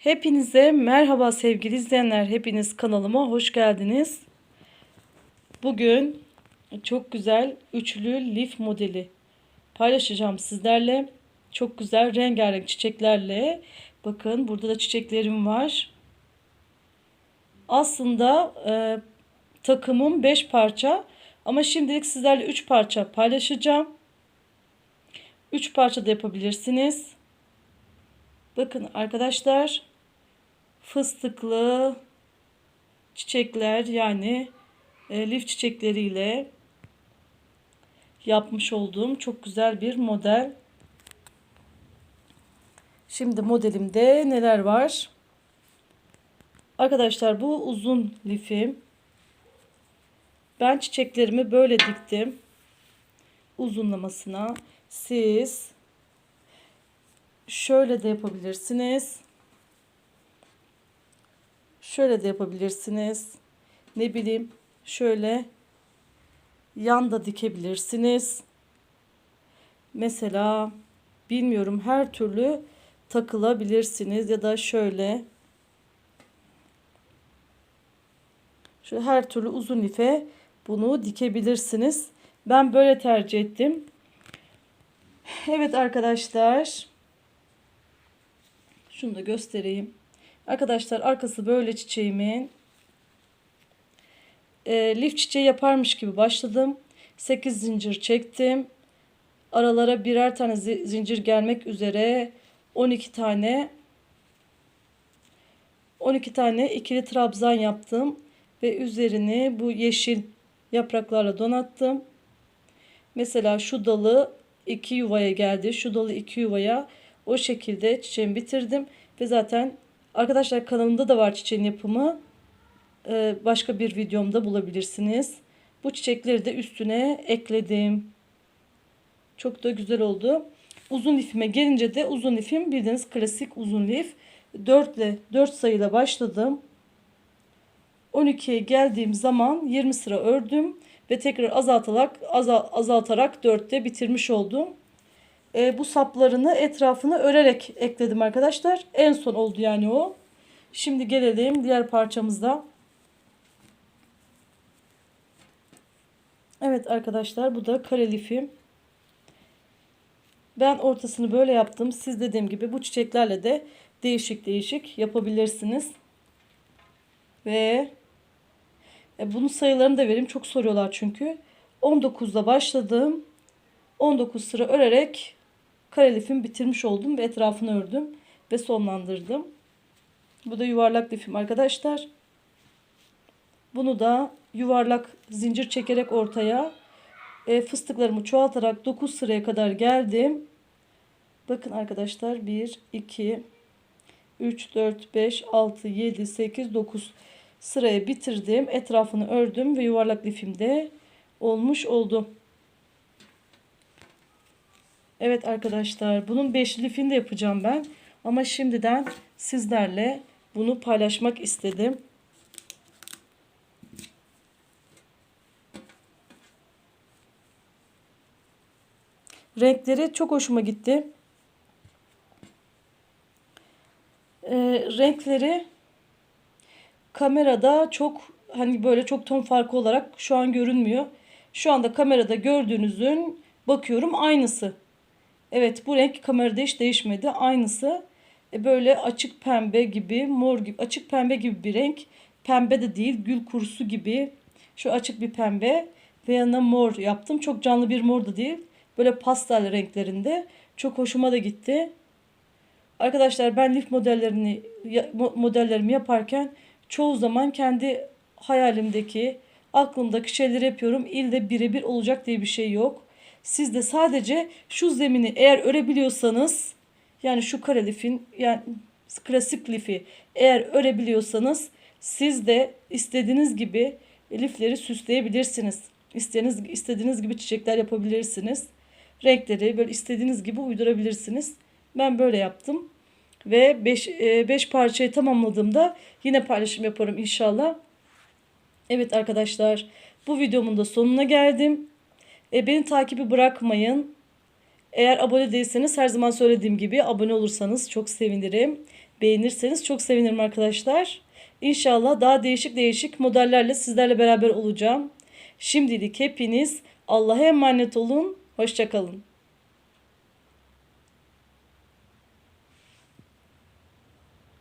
Hepinize merhaba sevgili izleyenler. Hepiniz kanalıma hoş geldiniz. Bugün çok güzel üçlü lif modeli paylaşacağım sizlerle. Çok güzel rengarenk çiçeklerle. Bakın burada da çiçeklerim var. Aslında e, takımım 5 parça ama şimdilik sizlerle 3 parça paylaşacağım. 3 parça da yapabilirsiniz. Bakın arkadaşlar fıstıklı çiçekler yani e, lif çiçekleriyle yapmış olduğum çok güzel bir model. Şimdi modelimde neler var? Arkadaşlar bu uzun lifim. Ben çiçeklerimi böyle diktim. Uzunlamasına. Siz şöyle de yapabilirsiniz. Şöyle de yapabilirsiniz. Ne bileyim şöyle yan da dikebilirsiniz. Mesela bilmiyorum her türlü takılabilirsiniz ya da şöyle şu her türlü uzun ife bunu dikebilirsiniz. Ben böyle tercih ettim. Evet arkadaşlar. Şunu da göstereyim. Arkadaşlar arkası böyle çiçeğimin. E, lif çiçeği yaparmış gibi başladım. 8 zincir çektim. Aralara birer tane zincir gelmek üzere 12 tane 12 tane ikili trabzan yaptım ve üzerini bu yeşil yapraklarla donattım. Mesela şu dalı iki yuvaya geldi. Şu dalı iki yuvaya o şekilde çiçeğimi bitirdim ve zaten arkadaşlar kanalımda da var çiçeğin yapımı. Ee, başka bir videomda bulabilirsiniz. Bu çiçekleri de üstüne ekledim. Çok da güzel oldu. Uzun lifime gelince de uzun lifim bildiğiniz klasik uzun lif. 4 ile 4 sayıyla başladım. 12'ye geldiğim zaman 20 sıra ördüm ve tekrar azaltarak azaltarak 4'te bitirmiş oldum. E, bu saplarını etrafını örerek ekledim arkadaşlar. En son oldu yani o. Şimdi gelelim diğer parçamızda. Evet arkadaşlar bu da kare lifim. Ben ortasını böyle yaptım. Siz dediğim gibi bu çiçeklerle de değişik değişik yapabilirsiniz. Ve e, bunun sayılarını da vereyim. Çok soruyorlar çünkü. 19'da başladım. 19 sıra örerek kare lifimi bitirmiş oldum ve etrafını ördüm ve sonlandırdım. Bu da yuvarlak lifim arkadaşlar. Bunu da yuvarlak zincir çekerek ortaya e, fıstıklarımı çoğaltarak 9 sıraya kadar geldim. Bakın arkadaşlar 1, 2, 3, 4, 5, 6, 7, 8, 9 sıraya bitirdim. Etrafını ördüm ve yuvarlak lifimde olmuş oldu. Evet arkadaşlar bunun beşli lifini de yapacağım ben. Ama şimdiden sizlerle bunu paylaşmak istedim. Renkleri çok hoşuma gitti. Ee, renkleri kamerada çok hani böyle çok ton farkı olarak şu an görünmüyor. Şu anda kamerada gördüğünüzün bakıyorum aynısı. Evet bu renk kamerada hiç değişmedi. Aynısı e, böyle açık pembe gibi mor gibi açık pembe gibi bir renk. Pembe de değil gül kurusu gibi. Şu açık bir pembe ve yanına mor yaptım. Çok canlı bir mor da değil. Böyle pastel renklerinde. Çok hoşuma da gitti. Arkadaşlar ben lif modellerini modellerimi yaparken çoğu zaman kendi hayalimdeki aklımdaki şeyleri yapıyorum. İlde birebir olacak diye bir şey yok. Siz de sadece şu zemini eğer örebiliyorsanız yani şu kare lifin yani klasik lifi eğer örebiliyorsanız siz de istediğiniz gibi lifleri süsleyebilirsiniz. İstediğiniz, istediğiniz gibi çiçekler yapabilirsiniz. Renkleri böyle istediğiniz gibi uydurabilirsiniz. Ben böyle yaptım. Ve 5 5 e, parçayı tamamladığımda yine paylaşım yaparım inşallah. Evet arkadaşlar bu videomun da sonuna geldim. E, beni takibi bırakmayın. Eğer abone değilseniz her zaman söylediğim gibi abone olursanız çok sevinirim. beğenirseniz çok sevinirim arkadaşlar. İnşallah daha değişik değişik modellerle sizlerle beraber olacağım. Şimdilik hepiniz Allah'a emanet olun. Hoşçakalın.